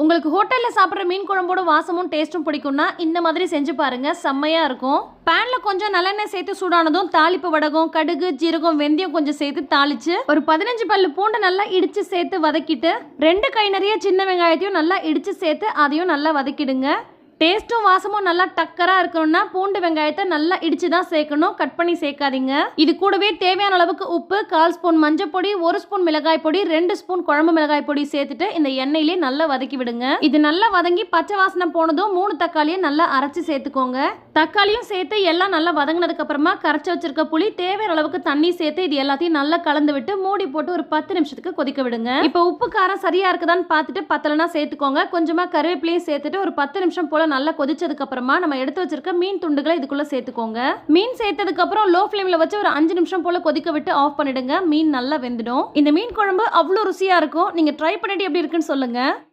உங்களுக்கு ஹோட்டலில் சாப்பிட்ற மீன் குழம்போட வாசமும் டேஸ்ட்டும் பிடிக்கும்னா இந்த மாதிரி செஞ்சு பாருங்கள் செம்மையாக இருக்கும். பேனில் கொஞ்சம் நல்லெண்ணெய் சேர்த்து சூடானதும் தாளிப்பு வடகம் கடுகு ஜீரகம் வெந்தயம் கொஞ்சம் சேர்த்து தாளித்து ஒரு பதினஞ்சு பல்லு பூண்டை நல்லா இடிச்சு சேர்த்து வதக்கிட்டு ரெண்டு கை நிறைய சின்ன வெங்காயத்தையும் நல்லா இடிச்சு சேர்த்து அதையும் நல்லா வதக்கிடுங்க. டேஸ்ட்டும் வாசமும் நல்லா டக்கராக இருக்கணும்னா பூண்டு வெங்காயத்தை நல்லா இடித்து தான் சேர்க்கணும். கட் பண்ணி சேர்க்காதீங்க. இது கூடவே தேவையான அளவுக்கு உப்பு கால் ஸ்பூன் மஞ்சள் பொடி ஒரு ஸ்பூன் மிளகாய் பொடி ரெண்டு ஸ்பூன் குழம்பு மிளகாய் பொடி சேர்த்துட்டு இந்த எண்ணெயிலே நல்லா வதக்கி விடுங்க. இது நல்லா வதங்கி பச்சை வாசனை போனதும் மூணு தக்காளியை நல்லா அரைச்சி சேர்த்துக்கோங்க. தக்காளியும் சேர்த்து எல்லாம் நல்லா வதங்கினதுக்கு அப்புறமா கரைச்சி வச்சிருக்க புளி தேவையான அளவுக்கு தண்ணி சேர்த்து இது எல்லாத்தையும் நல்லா கலந்து விட்டு மூடி போட்டு ஒரு பத்து நிமிஷத்துக்கு கொதிக்க விடுங்க. இப்போ உப்பு காரம் சரியா இருக்குதான்னு பார்த்துட்டு பத்தலைனா சேர்த்துக்கோங்க. கொஞ்சமா கருவேப்பிலையும் சேர்த்துட்டு ஒரு பத்து நிமிஷம் போல நல்லா கொதிச்சதுக்கு அப்புறமா நம்ம எடுத்து வச்சிருக்க மீன் துண்டுகளை இதுக்குள்ள சேர்த்துக்கோங்க. மீன் சேர்த்ததுக்கு அப்புறம் லோ ஃப்ளேம்ல வச்சு ஒரு அஞ்சு நிமிஷம் போல கொதிக்க விட்டு ஆஃப் பண்ணிடுங்க. மீன் நல்லா வெந்துடும். இந்த மீன் குழம்பு அவ்வளோ ருசியா இருக்கும். நீங்க ட்ரை பண்ணிட்டு எப்படி இருக்குன்னு சொல்லுங்க.